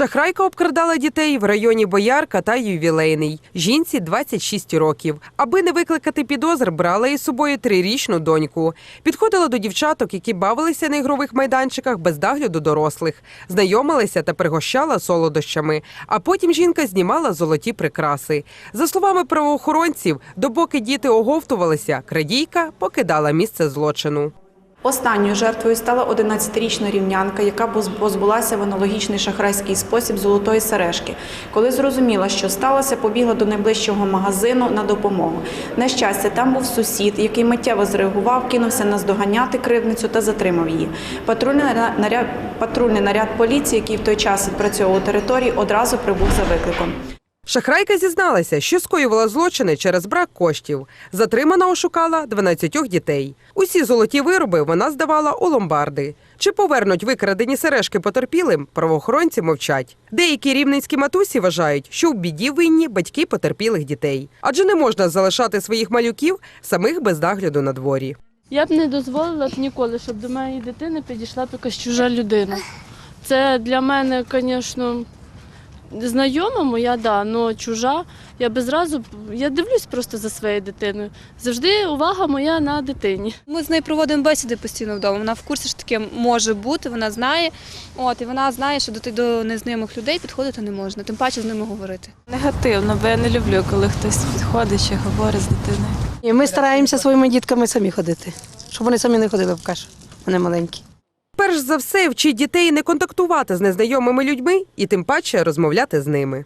Шахрайка обкрадала дітей в районі Боярка та Ювілейний. Жінці 26 років. Аби не викликати підозр, брала із собою трирічну доньку. Підходила до дівчаток, які бавилися на ігрових майданчиках без догляду дорослих, знайомилася та пригощала солодощами. А потім жінка знімала золоті прикраси. За словами правоохоронців, допоки діти оговтувалися, крадійка покидала місце злочину. Останньою жертвою стала 11-річна рівнянка, яка позбулася в аналогічний шахрайський спосіб золотої сережки. Коли зрозуміла, що сталося, побігла до найближчого магазину на допомогу. На щастя, там був сусід, який миттєво зреагував, кинувся наздоганяти кривницю та затримав її. Патрульний наряд, патрульний наряд поліції, який в той час відпрацьовував території, одразу прибув за викликом. Шахрайка зізналася, що скоювала злочини через брак коштів. Затримана ошукала 12 дітей. Усі золоті вироби вона здавала у ломбарди. Чи повернуть викрадені сережки потерпілим, правоохоронці мовчать. Деякі рівненські матусі вважають, що в біді винні батьки потерпілих дітей. Адже не можна залишати своїх малюків самих без нагляду на дворі. Я б не дозволила б ніколи, щоб до моєї дитини підійшла якась чужа людина. Це для мене, звісно, знайома моя, да, але чужа. Я би зразу я дивлюсь просто за своєю дитиною. Завжди увага моя на дитині. Ми з нею проводимо бесіди постійно вдома. Вона в курсі, що таке може бути, вона знає. От, і вона знає, що до, до незнайомих людей підходити не можна, тим паче з ними говорити. Негативно, бо я не люблю, коли хтось підходить чи говорить з дитиною. І ми стараємося своїми дітками самі ходити, щоб вони самі не ходили в кашу. Вони маленькі. Перш за все, вчить дітей не контактувати з незнайомими людьми і тим паче розмовляти з ними.